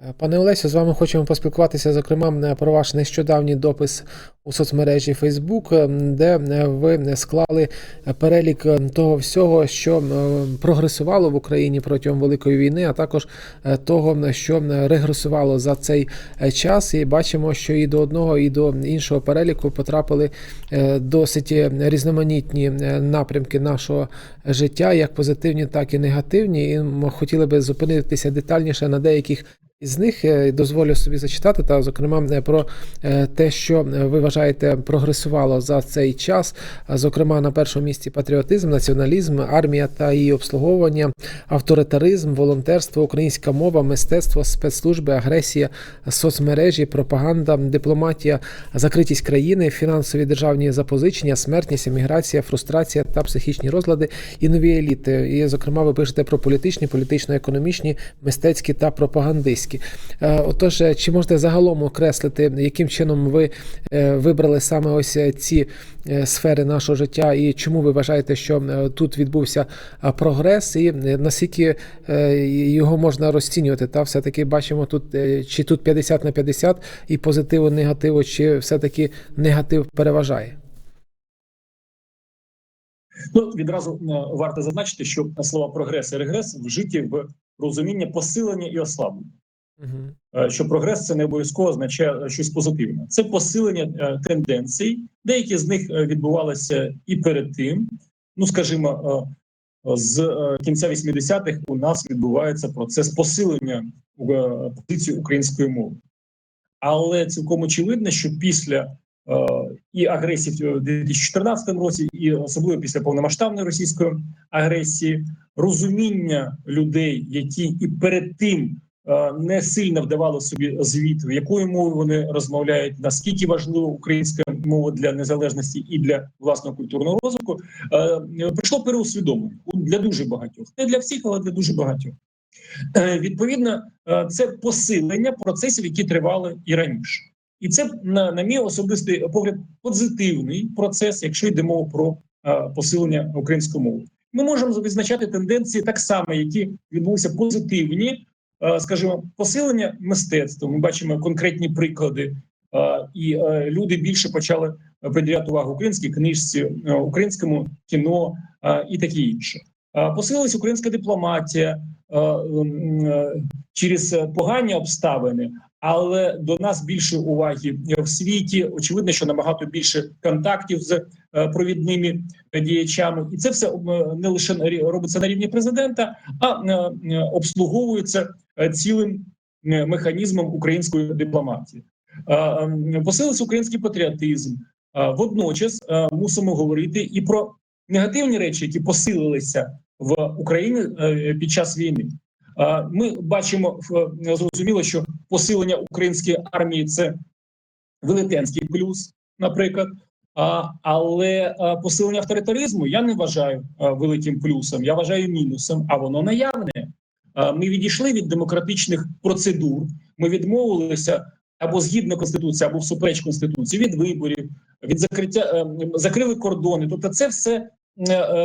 Е, Пане Олесю, з вами хочемо поспілкуватися, зокрема, про ваш нещодавній допис у соцмережі Facebook, де ви склали е, перелік того всього, що прогресувало в Україні протягом Великої війни, а також е, того, що регресувало за цей час. І бачимо, що і до одного, і до іншого переліку потрапили досить різноманітні напрямки нашого життя, як позитивні, так і негативні. І хотіли би зупинитися детальніше на деяких із них е, дозволю собі зачитати, та зокрема е, про е, те, що ви вважаєте прогресувало за цей час. Зокрема, на першому місці патріотизм, націоналізм, армія та її обслуговування, авторитаризм, волонтерство, українська мова, мистецтво, спецслужби, агресія, соцмережі, пропаганда, дипломатія, закритість країни, фінансові державні запозичення, смертність, еміграція, фрустрація та психічні розлади і нові еліти. І, зокрема, ви пишете про політичні, політично-економічні, мистецькі та пропагандистські. Е, Отож, е, чи можете загалом окреслити, яким чином ви е, вибрали саме ось ці сфери нашого життя, і чому ви вважаєте, що тут відбувся прогрес, і наскільки його можна розцінювати? Та все-таки бачимо тут, чи тут 50 на 50 і позитиву, негативу, чи все-таки негатив переважає? Ну відразу варто зазначити, що слова прогрес і регрес вжиті в розуміння посилення і ослаблення. Е, Що прогрес це не обов'язково означає щось позитивне. Це посилення е, тенденцій. Деякі з них е, відбувалися і перед тим. Ну скажімо, е, з е, кінця 80-х у нас відбувається процес посилення е, позиції української мови. Але цілком очевидно, що після е, і агресії в 2014 році, і особливо після повномасштабної російської агресії, розуміння людей, які і перед тим е, не сильно вдавали собі звіту, якою мовою вони розмовляють, наскільки важлива українська мова для незалежності і для власного культурного розвитку, е, прийшло переусвідомлення для дуже багатьох, не для всіх, але для дуже багатьох. Е, Відповідно, е, це посилення процесів, які тривали і раніше, і це на, на мій особистий погляд позитивний процес, якщо йде мова про е, посилення української мови. Ми можемо відзначати тенденції так само, які відбулися позитивні, е, скажімо, посилення мистецтва. Ми бачимо конкретні приклади, е, і е, люди більше почали приділяти увагу українській книжці, е, українському кіно е, і таке інше. Е, Посилилась українська дипломатія е, е, через е, погані обставини, але до нас більше уваги в світі. Очевидно, що набагато більше контактів з е, провідними діячами, і це все е, не лише робиться на рівні президента, а е, обслуговується цілим механізмом української дипломатії. Посилився український патріотизм. Водночас мусимо говорити і про негативні речі, які посилилися в Україні під час війни. Ми бачимо зрозуміло, що посилення української армії це велетенський плюс, наприклад. Але посилення авторитаризму я не вважаю великим плюсом, я вважаю мінусом, а воно наявне. Ми відійшли від демократичних процедур, ми відмовилися або згідно конституції, або всупереч конституції, від виборів, від закриття е, закрили кордони. Тобто, це все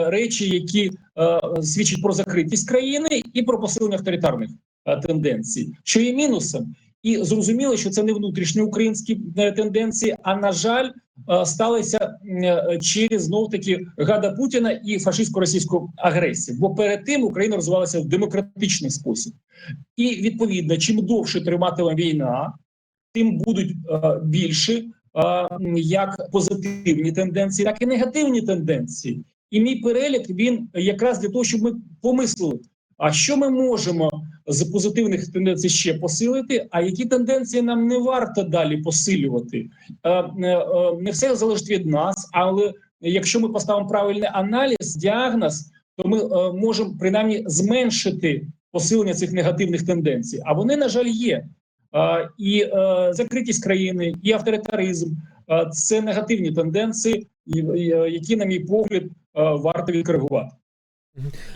речі, які е, свідчать про закритість країни і про посилення авторитарних е, тенденцій, що є мінусом. І зрозуміло, що це не внутрішньоукраїнські е, тенденції, а на жаль, е, сталися е, через знов таки гада Путіна і фашистсько-російську агресію. Бо перед тим Україна розвивалася в демократичний спосіб, і відповідно, чим довше триватиме війна, тим будуть е, більше е, як позитивні тенденції, так і негативні тенденції. І мій перелік він якраз для того, щоб ми помислили, а що ми можемо з позитивних тенденцій ще посилити, а які тенденції нам не варто далі посилювати. Е, е, е, Не все залежить від нас, але якщо ми поставимо правильний аналіз, діагноз, то ми можемо принаймні зменшити посилення цих негативних тенденцій. А вони, на жаль, є. І закритість країни, і авторитаризм це негативні тенденції, які, на мій погляд, е, варто відкоригувати.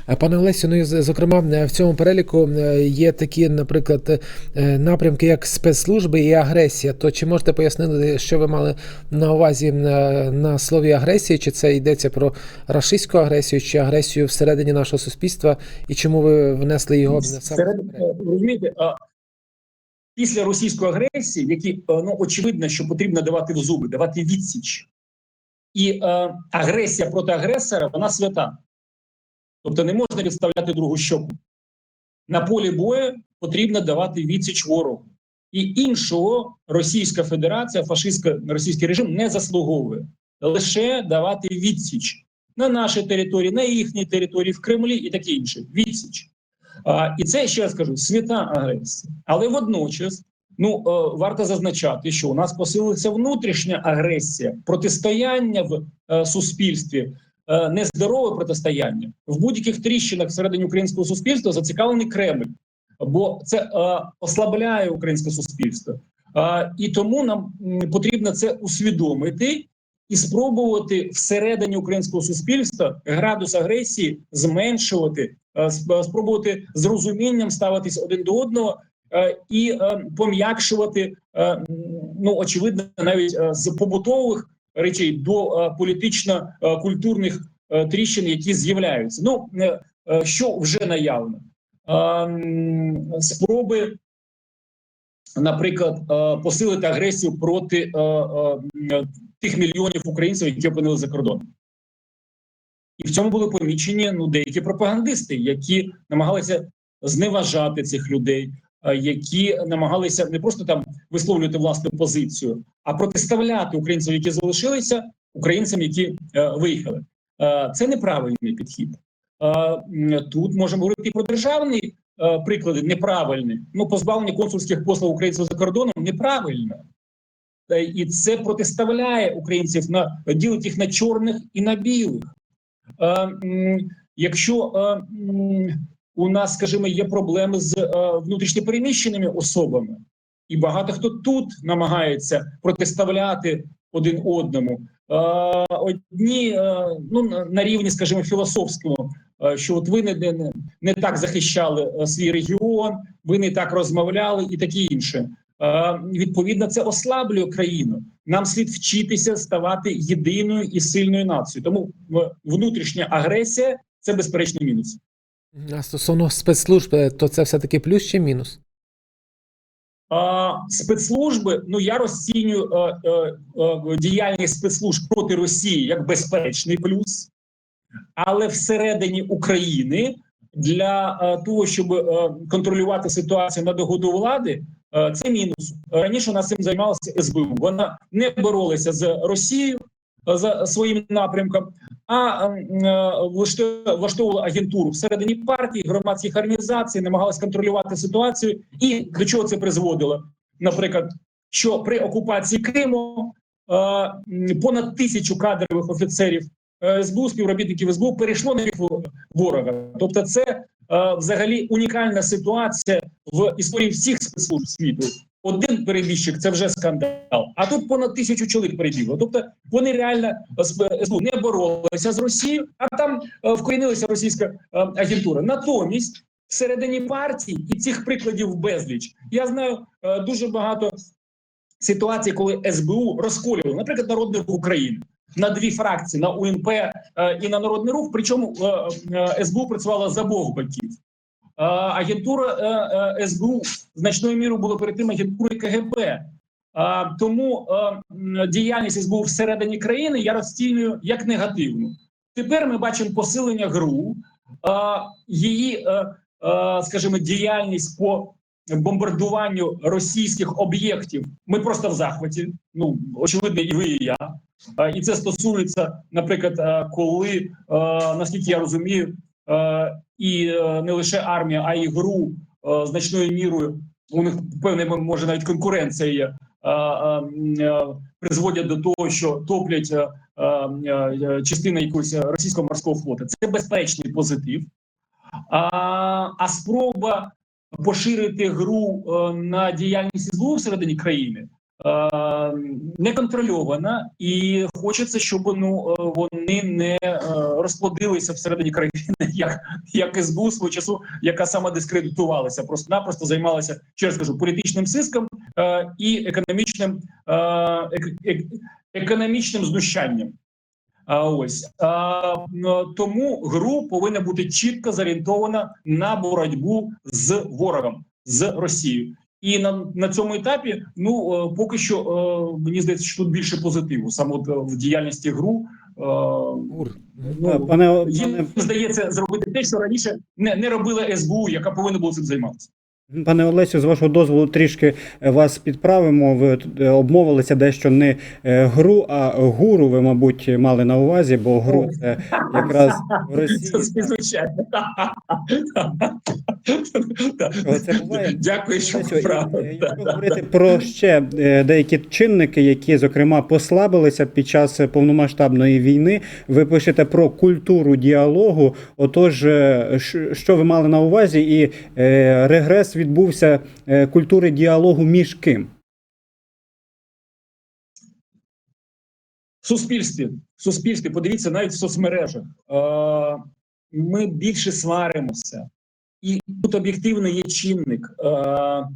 Е, Пане Олесю, ну і зокрема е, в цьому переліку е, є такі, наприклад, е, напрямки, як спецслужби і агресія. То чи можете пояснити, що ви мали на увазі е, на слові агресії? Чи це йдеться про рашистську агресію, чи агресію всередині нашого суспільства, і чому ви внесли його саме? е, розумієте, після російської агресії, які е, ну очевидно, що потрібно давати в зуби, давати відсіч, і е, агресія проти агресора вона свята. Тобто не можна відставляти другу щоку. На полі бою потрібно давати відсіч ворогу. І іншого Російська Федерація, фашистська російський режим не заслуговує лише давати відсіч на нашій території, на їхній території, в Кремлі і таке інше. Відсіч. А, і це ще раз кажу, свята агресія. Але водночас, ну е, варто зазначати, що у нас посилилася внутрішня агресія, протистояння в е, суспільстві, е, нездорове протистояння в будь-яких тріщинах всередині українського суспільства зацікавлений Кремль, бо це ослабляє українське суспільство. І тому нам потрібно це усвідомити і спробувати всередині українського суспільства градус агресії зменшувати, спробувати з розумінням ставитись один до одного і е, пом'якшувати, е, ну очевидно, навіть е, з побутових речей до е, політично-культурних е, тріщин, які з'являються. Ну е, е, що вже наявно, Е, спроби. Наприклад, е, посилити агресію проти е, е, тих мільйонів українців, які опинилися за кордоном. І в цьому були помічені ну, деякі пропагандисти, які намагалися зневажати цих людей, е, які намагалися не просто там висловлювати власну позицію, а протиставляти українців, які залишилися, українцям, які е, виїхали. Е, це неправильний підхід. Е, тут можемо говорити про державні е, приклади, неправильні. Ну, позбавлення консульських послуг українців за кордоном неправильно. Е, І це протиставляє українців на ділить їх на чорних і на білих. Е, якщо е, у нас, скажімо, є проблеми з е, внутрішньопереміщеними особами, і багато хто тут намагається протиставляти один одному. Е, одні е, ну на- рівні, скажімо, філософському, що от ви не, не, не так захищали свій регіон, ви не так розмовляли, і таке інше. Відповідно, це ослаблює країну. Нам слід вчитися ставати єдиною і сильною нацією. Тому внутрішня агресія це безперечний мінус. А стосовно спецслужб, е, то це все-таки плюс чи мінус? А, спецслужби, ну я розцінюю е, е, діяльність спецслужб проти Росії як безперечний плюс, але всередині України для е, того, щоб е, контролювати ситуацію на догоду влади, е, це мінус. Раніше у цим займалася СБУ. Вона не боролася з Росією за своїм напрямком, а е, влашто- влаштовувала агентуру всередині партії, громадських організацій, намагалась контролювати ситуацію. І до чого це призводило? Наприклад, що при окупації Криму е, понад тисячу кадрових офіцерів е, СБУ, співробітників СБУ перейшло на во- ворога. Тобто, це е, взагалі унікальна ситуація в історії всіх спецслужб світу. Один перебіжчик це вже скандал. А тут понад тисячу чоловік перебігло. Тобто вони реально СБУ не боролися з Росією, а там е, вкорінилася російська е, агентура. Натомість всередині партії і цих прикладів безліч. Я знаю е, дуже багато ситуацій, коли СБУ розколювали, наприклад, Народний рух України на дві фракції на УНП е, і на Народний рух. Причому е, е, СБУ працювала з обох боків. Е, Агентура е, е, СБУ значною мірою була перед тим агентурою КГБ. Тому діяльність СБУ всередині країни я розцінюю як негативну. Тепер ми бачимо посилення ГРУ, її, скажімо, діяльність по бомбардуванню російських об'єктів. Ми просто в захваті. Ну очевидно, і ви, і я. І це стосується, наприклад, коли наскільки я розумію, і е, не лише армія, а й ГРУ е, значною мірою у них певне може навіть конкуренція є. е, е, е, Призводять до того, що топлять е, е, е, частина якогось російського морського флоту. Це безпечний позитив. А, спроба поширити гру е, на діяльність СБУ всередині країни е, неконтрольована, і хочеться, щоб ну е, вони не е, розплодилися всередині країни, як, як СБУ свого часу, яка сама дискредитувалася, просто-напросто займалася, ще раз кажу, політичним сиском е, і економічним, е, ек- ек- економічним знущанням. А ось а, тому ГРУ повинна бути чітко зорієнтована на боротьбу з ворогом з Росією. І на, на цьому етапі, ну е, поки що е, мені здається, що тут більше позитиву, саме от, е, в діяльності гру. Ну, Пане, пане, їм вдається зробити те, що раніше не, не робила СБУ, яка повинна була цим займатися. Пане Олесю, з вашого дозволу трішки е, вас підправимо. Ви е, обмовилися дещо не е, гру, а гуру. Ви, мабуть, мали на увазі, бо гру це якраз в Росії. Це буває? Дякую, що Якщо говорити про ще деякі чинники, які зокрема послабилися під час повномасштабної війни, ви пишете про культуру діалогу. Отож, що ви мали на увазі, і е, відбувся е, культури діалогу між ким? В суспільстві, в суспільстві, подивіться навіть в соцмережах. Е, ми більше сваримося, і тут об'єктивно є чинник. Е,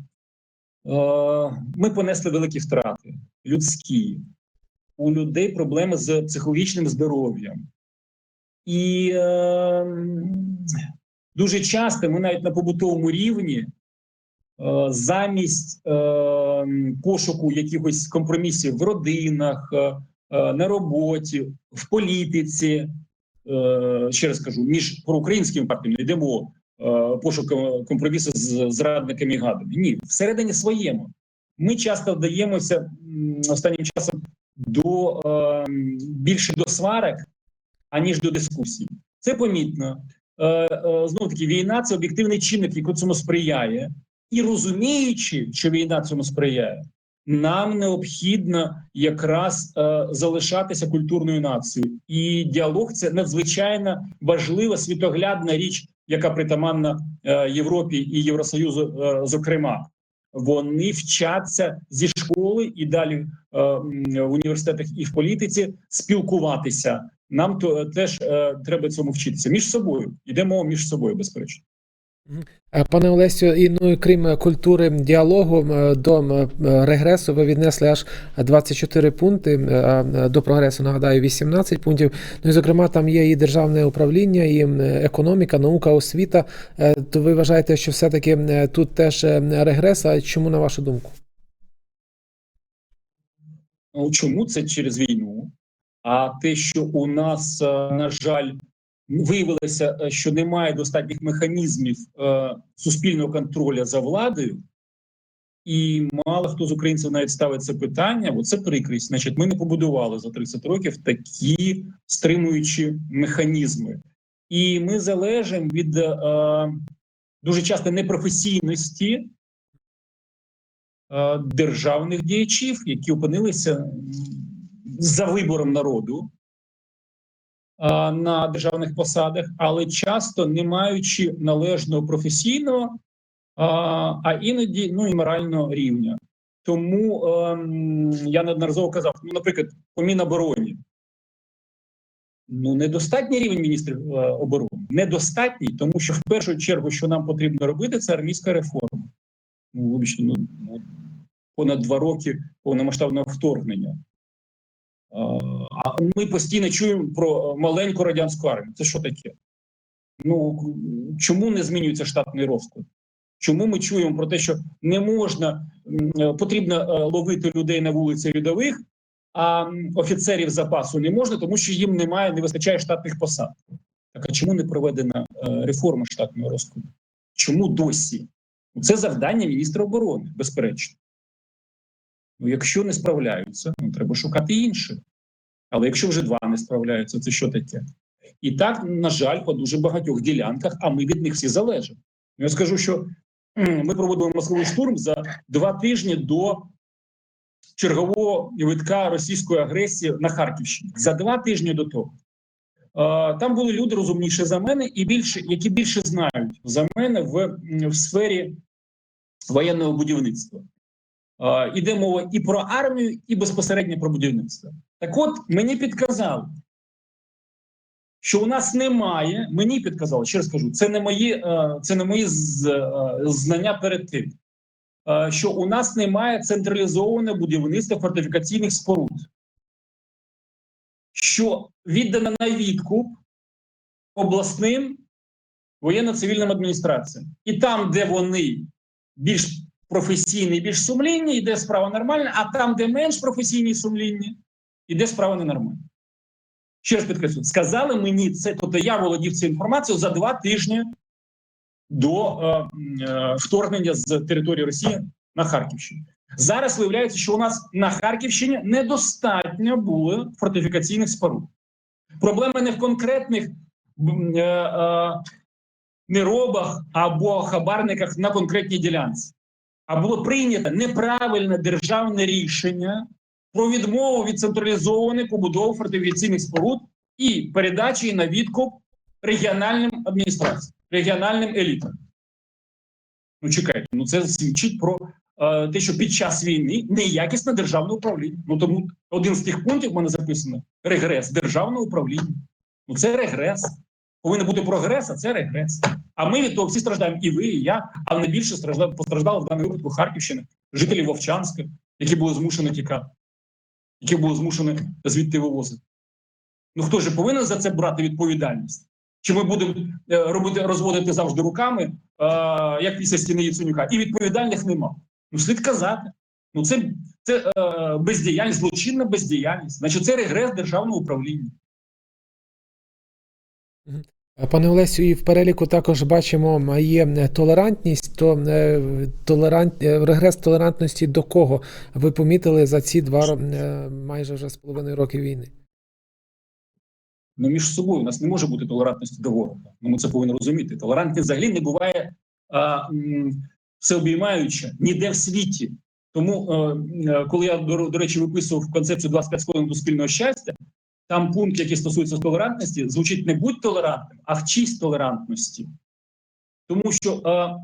ми понесли великі втрати людські. У людей проблеми з психологічним здоров'ям. І е, дуже часто ми навіть на побутовому рівні замість е, пошуку якихось компромісів в родинах, е, е, на роботі, в політиці, е, ще раз кажу, між проукраїнськими партіями йдемо е, пошук е, компромісу з зрадниками і гадами. Ні, всередині своєму. Ми часто вдаємося останнім часом до е, більше до сварок, аніж до дискусій. Це помітно. Е, е, Знову таки, війна це об'єктивний чинник, який цьому сприяє, і розуміючи, що війна цьому сприяє, нам необхідно якраз е, залишатися культурною нацією. І діалог це надзвичайно важлива світоглядна річ, яка притаманна е, Європі і Євросоюзу, е, зокрема. Вони вчаться зі школи і далі е, в університетах і в політиці спілкуватися. Нам то теж е, треба цьому вчитися між собою. Йде мова між собою, безперечно. Е, Пане Олесю, і ну і крім е, культури діалогу е, до регресу, ви віднесли аж 24 пункти. До прогресу нагадаю 18 пунктів. Ну і зокрема, там є і державне управління, і економіка, наука, освіта. То ви вважаєте, що все-таки тут теж регрес? А чому на вашу думку? Ну, чому це через війну? А те, що у нас, на жаль, виявилося, е, що немає достатніх механізмів е, суспільного контролю за владою, і мало хто з українців навіть ставить це питання, бо це прикрість. Значить, ми не побудували за 30 років такі стримуючі механізми, і ми залежимо від е, дуже часто непрофесійності державних діячів, які опинилися за вибором народу на державних посадах, але часто не маючи належного професійного, е, а іноді ну і морального рівня. Тому ем, я неодноразово казав: ну, наприклад, по Мінобороні. Ну, недостатній рівень міністрів е, оборони. Недостатній, тому що в першу чергу, що нам потрібно робити, це армійська реформа. Ну, вибачте, ну, понад два роки повномасштабного вторгнення. А, ми постійно чуємо про маленьку радянську армію. Це що таке? Ну чому не змінюється штатний розклад? Чому ми чуємо про те, що не можна потрібно е, ловити людей на вулиці рядових, а офіцерів запасу не можна, тому що їм немає, не вистачає штатних посад. Так а чому не проведена е, реформа штатного розкладу? Чому досі? Це завдання міністра оборони, безперечно. Ну, якщо не справляються, ну треба шукати інших. Але якщо вже два не справляються, це що таке? І так, на жаль, по дуже багатьох ділянках, а ми від них всі залежимо. Я скажу, що ми проводили масовий штурм за два тижні до чергового витка російської агресії на Харківщині. За два тижні до того. Там були люди розумніші за мене, і більше, які більше знають за мене в, в сфері воєнного будівництва. Е, Іде мова і про армію, і безпосередньо про будівництво. Так от мені підказали, що у нас немає. Мені підказали, ще раз кажу, це не мої, е, це не мої е, знання перед тим, що у нас немає централізованого будівництва фортифікаційних споруд, що віддано на відкуп обласним воєнно-цивільним адміністраціям. І там, де вони більш професійні, більш сумлінні, йде справа нормальна, а там, де менш професійні сумлінні, йде справа ненормальна. Ще раз підкреслю, сказали мені це, тобто я володів цією інформацією за два тижні до е, е, вторгнення з території Росії на Харківщину. Зараз виявляється, що у нас на Харківщині недостатньо було фортифікаційних споруд. Проблема не в конкретних е, е, неробах або хабарниках на конкретній ділянці, а було прийнято неправильне державне рішення про відмову від централізованої побудови фортифікаційних споруд і передачі на відкуп регіональним адміністраціям, регіональним елітам. Ну, чекайте, ну це свідчить про е, те, що під час війни неякісне державне управління. Ну тому один з тих пунктів в мене записано регрес державного управління. Ну це регрес. Повинен бути прогрес, а це регрес. А ми від того всі страждаємо, і ви, і я, але найбільше страждали, постраждали в даному випадку Харківщини, жителі Вовчанська, які були змушені тікати, які були змушені звідти вивозити. Ну хто ж повинен за це брати відповідальність? Чи ми будемо е, робити розводити завжди руками, е, як після стіни Яценюка, і відповідальних нема. Ну слід казати. Ну це, це е, бездіяльність, злочинна бездіяльність. Значить, це регрес державного управління. Пане Олесю, і в переліку також бачимо є е, толерантність, то е, толерант, е, регрес толерантності до кого ви помітили за ці два майже вже з половиною роки війни? Ну, між собою у нас не може бути толерантності до ворога. Ну, ми це повинні розуміти. Толерантність взагалі не буває а, всеобіймаюча ніде в світі. Тому, е, коли я до, до речі виписував концепцію 25 сходин до спільного щастя, там пункт, який стосується толерантності, звучить не будь толерантним, а вчись толерантності. Тому що е, е,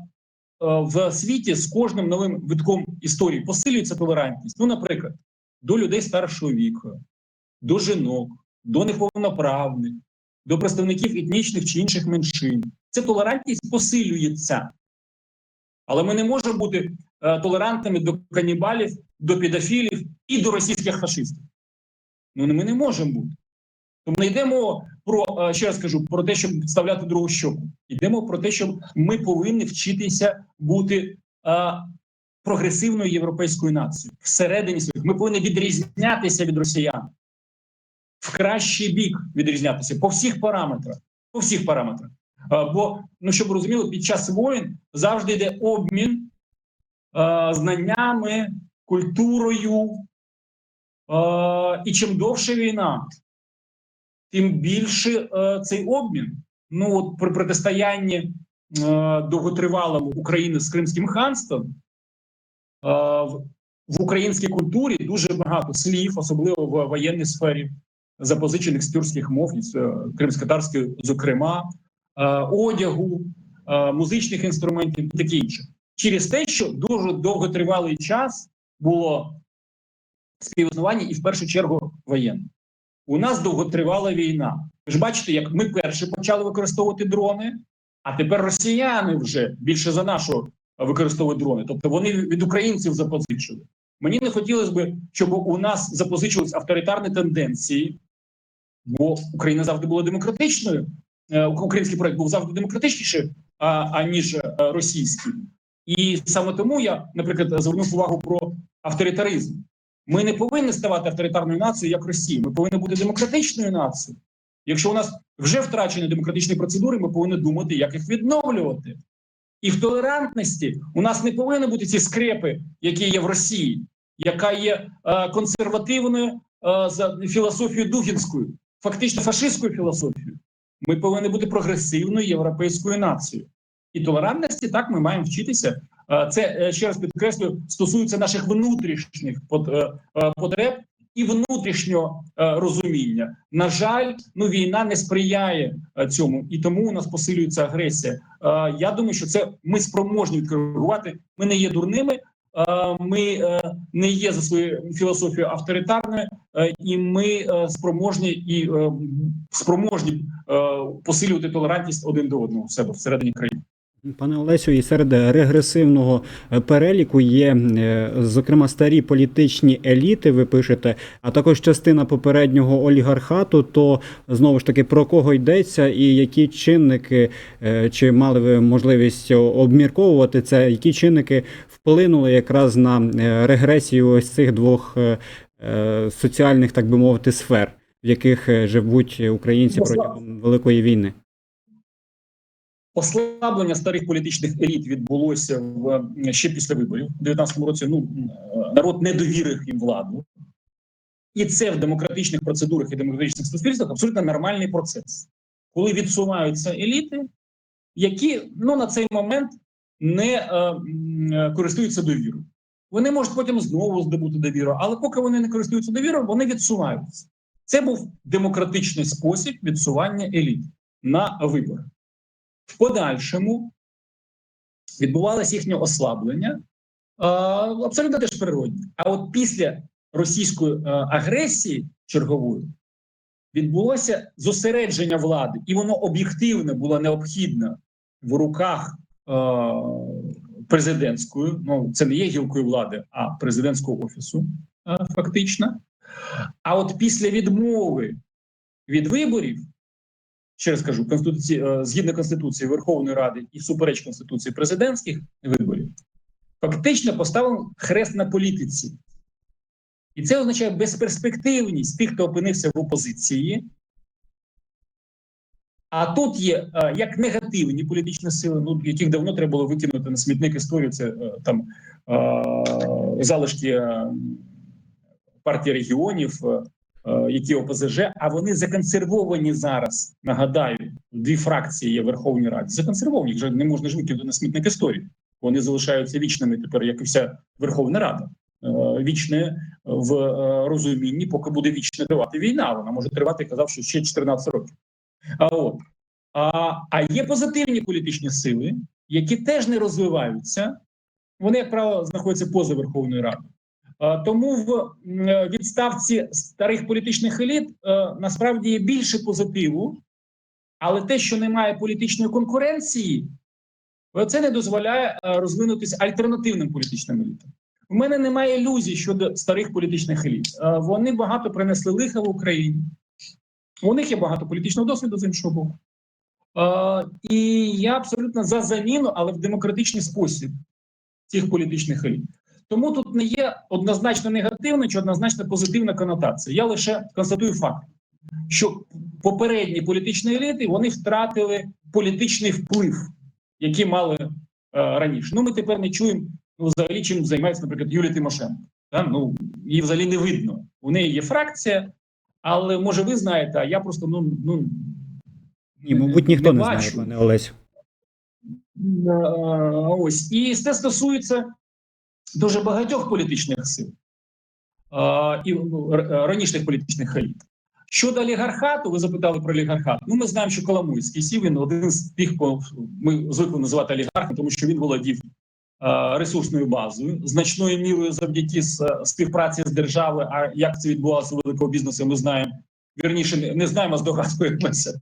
в світі з кожним новим витком історії посилюється толерантність. Ну, наприклад, до людей старшого віку, до жінок, до неповноправних, до представників етнічних чи інших меншин. Ця толерантність посилюється. Але ми не можемо бути е, толерантними до канібалів, до педофілів і до російських фашистів. Ну, ми не можемо бути. Тому не йдемо про, е, ще раз кажу, про те, щоб підставляти другу щоку. Йдемо про те, що ми повинні вчитися бути е, прогресивною європейською нацією всередині своїх. Ми повинні відрізнятися від росіян в кращий бік відрізнятися по всіх параметрах. По всіх параметрах. Е, Бо, ну щоб розуміли, під час воїн завжди йде обмін е, знаннями, культурою. І чим довше війна, тим більше е, цей обмін. Ну, от при протистоянні е, довготривалому України з Кримським ханством е, в, українській культурі дуже багато слів, особливо в воєнній сфері, запозичених з тюркських мов, кримськотарської, зокрема, одягу, музичних інструментів і таке інше. Через те, що дуже довготривалий час було співіснування і в першу чергу воєнне. У нас довготривала війна. Ви ж бачите, як ми перші почали використовувати дрони, а тепер росіяни вже більше за нашого використовують дрони. Тобто вони від українців запозичили. Мені не хотілося б, щоб у нас запозичились авторитарні тенденції, бо Україна завжди була демократичною. Е, Український проект був завжди демократичніший, аніж е, російський. І саме тому я, наприклад, звернув увагу про авторитаризм. Ми не повинні ставати авторитарною нацією, як Росія. Ми повинні бути демократичною нацією. Якщо у нас вже втрачені демократичні процедури, ми повинні думати, як їх відновлювати. І в толерантності у нас не повинні бути ці скрепи, які є в Росії, яка є е, консервативною е, за філософією Дугінською, фактично фашистською філософією. Ми повинні бути прогресивною європейською нацією. І толерантності так ми маємо вчитися. Е, Це е, ще раз підкреслюю, стосується наших внутрішніх е, потреб і внутрішнього розуміння. На жаль, ну війна не сприяє цьому, і тому у нас посилюється агресія. Я думаю, що це ми спроможні відкоригувати. Ми не є дурними. Ми не є за своєю філософією авторитарними, е, і ми спроможні і спроможні посилювати толерантність один до одного в себе всередині країни. Пане Олесю, і серед регресивного е, переліку є, е, зокрема, старі політичні еліти, ви пишете, а також частина попереднього олігархату. То знову ж таки про кого йдеться, і які чинники, е, чи мали ви можливість обмірковувати це, які чинники вплинули якраз на регресію ось цих двох соціальних, так би мовити, сфер, в яких живуть українці протягом Великої війни. Послаблення старих політичних еліт відбулося в ще після виборів у 19-му році. Ну народ не довірив їм владу, і це в демократичних процедурах і демократичних суспільствах абсолютно нормальний процес, коли відсуваються еліти, які ну на цей момент не е, користуються довірою. Вони можуть потім знову здобути довіру, але поки вони не користуються довірою, вони відсуваються. Це був демократичний спосіб відсування еліт на вибори. В подальшому відбувалося їхнє ослаблення, абсолютно теж природні. А от після російської е, агресії чергової відбулося зосередження влади, і воно об'єктивно було необхідно в руках е, президентської. Ну це не є гілкою влади, а президентського офісу, е, фактично. А от після відмови від виборів ще раз кажу, конституції е, згідно конституції Верховної Ради і всупереч конституції президентських виборів, фактично поставив хрест на політиці, і це означає безперспективність тих, хто опинився в опозиції. А тут є е, як негативні політичні сили, ну яких давно треба було викинути на смітник історію. Це е, там залишки партії регіонів, які ОПЗЖ, а вони законсервовані зараз. Нагадаю, дві фракції є в Верховній Раді. Законсервовані вже не можна ж викинути на смітник історії. Вони залишаються вічними тепер, як і вся Верховна Рада. Е, Вічне в е, розумінні, поки буде вічно тривати війна. Вона може тривати, я казав, що ще 14 років. А от а, а є позитивні політичні сили, які теж не розвиваються. Вони, як правило, знаходяться поза Верховною Радою. А, Тому в е, відставці старих політичних еліт е, насправді є більше позитиву, але те, що немає політичної конкуренції, е, це не дозволяє е, розвинутися альтернативним політичним елітам. У мене немає ілюзій щодо старих політичних еліт. Е, Вони багато принесли лиха в Україні. У них є багато політичного досвіду з іншого боку. Е, і я абсолютно за заміну, але в демократичний спосіб цих політичних еліт. Тому тут не є однозначно негативна чи однозначно позитивна конотація. Я лише констатую факт, що попередні політичні еліти вони втратили політичний вплив, який мали е, раніше. Ну, ми тепер не чуємо ну, взагалі, чим займається, наприклад, Юлія Тимошенко. Та? Ну, її взагалі не видно. У неї є фракція, але може ви знаєте, а я просто ну, ну Ні, мабуть, ніхто не, знає, бачу. пане Олесю. Е, Ось і це стосується дуже багатьох політичних сил е, і ну, ранішніх політичних еліт. Щодо олігархату, ви запитали про олігархат. Ну, ми знаємо, що Коломойський сів він один з тих, кого ми звикли називати олігархом, тому що він володів е, ресурсною базою, значною мірою завдяки співпраці з державою. А як це відбувалося у великого бізнесу, ми знаємо. Вірніше, не- знаємо, а здогадуємося.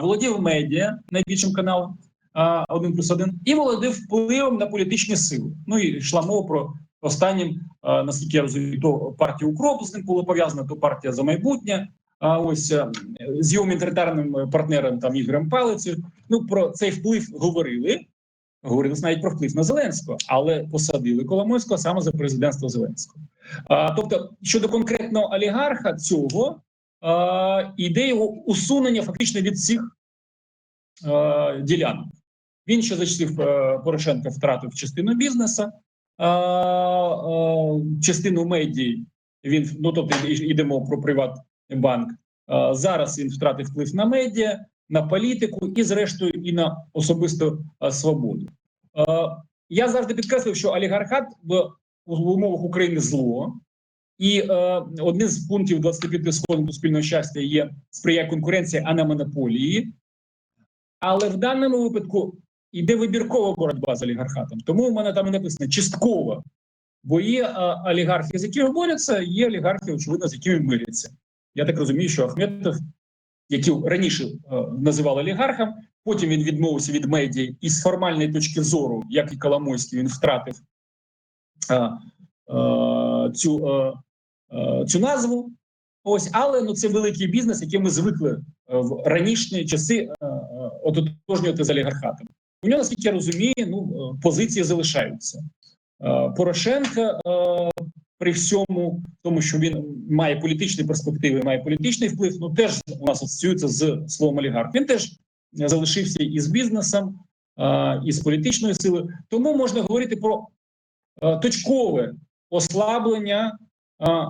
Володів медіа найбільшим каналом а, один плюс один, і володів впливом на політичні сили. Ну і йшла мова про останнім, наскільки я розумію, то партія Укроп з ним було пов'язано, то партія за майбутнє. А ось е, з його міноритарним партнером там Ігорем Палицею. Ну про цей вплив говорили. Говорилось навіть про вплив на Зеленського, але посадили Коломойського саме за президентство Зеленського. А, тобто, щодо конкретного олігарха цього а, іде його усунення фактично від всіх е, ділянок. Він ще за часів е, Порошенка втратив частину бізнесу, е, е, частину медій. Він ну тобто йдемо про Приватбанк. Зараз він втратив вплив на медіа, на політику і, зрештою, і на особисту свободу. Я завжди підкреслив, що олігархат в умовах України зло. І е, одним з пунктів 25 сходу спільного щастя є сприяє конкуренції, а не монополії. Але в даному випадку йде вибіркова боротьба з олігархатом. Тому в мене там і написано частково. Бо є олігархи, з якими борються, є олігархи, очевидно, з якими миряться. Я так розумію, що Ахметов, який раніше е, називали олігархом, потім він відмовився від медіа, і з формальної точки зору, як і Коломойський, він втратив е, е, цю, е, е, цю назву. Ось, але ну це великий бізнес, який ми звикли в ранішні часи ототожнювати з олігархатом. У нього, наскільки я розумію, ну е, позиції залишаються. Е, Порошенка е, при всьому тому, що він має політичні перспективи, має політичний вплив, ну теж у нас асоціюється з словом олігарх. Він теж залишився і з бізнесом, і з політичною силою. Тому можна говорити про точкове ослаблення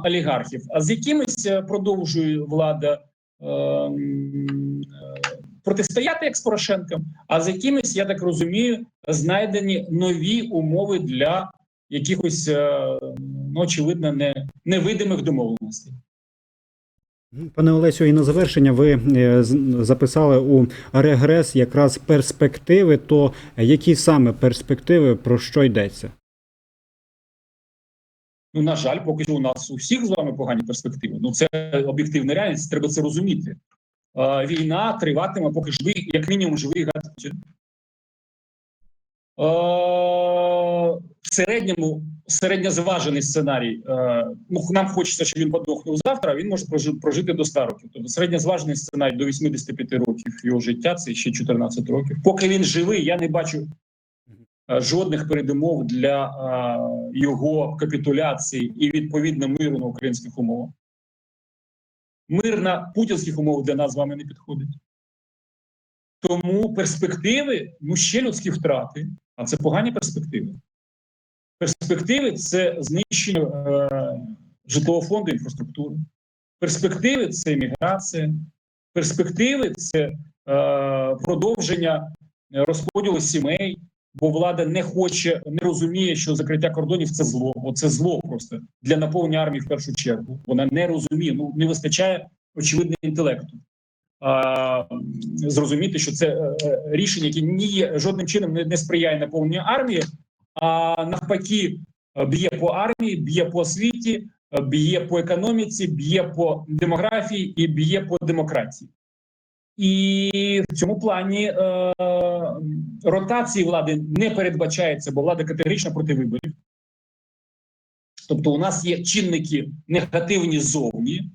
олігархів. А з якимись продовжує влада е, м, е, протистояти як з Порошенком, а з якимись, я так розумію, знайдені нові умови для якихось, е, ну, очевидно, не, невидимих домовленостей. Пане Олесю, і на завершення ви е, записали у регрес якраз перспективи. То які саме перспективи про що йдеться? Ну, на жаль, поки що у нас у всіх з вами погані перспективи. Ну, це об'єктивна реальність, треба це розуміти. Е, війна триватиме, поки ж ви, як мінімум, живий гад. Е, в середньому середньозважений сценарій. Е, ну, нам хочеться, щоб він подохнув завтра, він може прожити до 100 років. Тобто середньозважений сценарій до 85 років його життя це ще 14 років. Поки він живий, я не бачу жодних передумов для його капітуляції і відповідно миру на українських умовах. Мир на путінських умовах для нас з вами не підходить. Тому перспективи, ну ще людські втрати, а це погані перспективи. Перспективи це знищення е, житлового фонду інфраструктури. Перспективи це імміграція. Перспективи це е, продовження розподілу сімей, бо влада не хоче, не розуміє, що закриття кордонів це зло. Бо це зло просто для наповнення армії в першу чергу. Вона не розуміє, ну не вистачає очевидно інтелекту. А, зрозуміти, що це е, е, рішення, яке ні жодним чином не, не сприяє наповненню армії, а навпаки, е, б'є по армії, б'є по освіті, б'є по економіці, б'є по демографії і б'є по демократії. І в цьому плані е, ротації влади не передбачається, бо влада категорично проти виборів. Тобто, у нас є чинники негативні ззовні,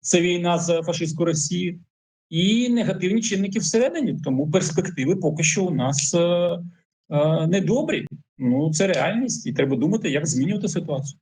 це війна з фашистською Росією, і негативні чинники всередині. Тому перспективи поки що у нас е, е, недобрі. Ну це реальність, і треба думати, як змінювати ситуацію.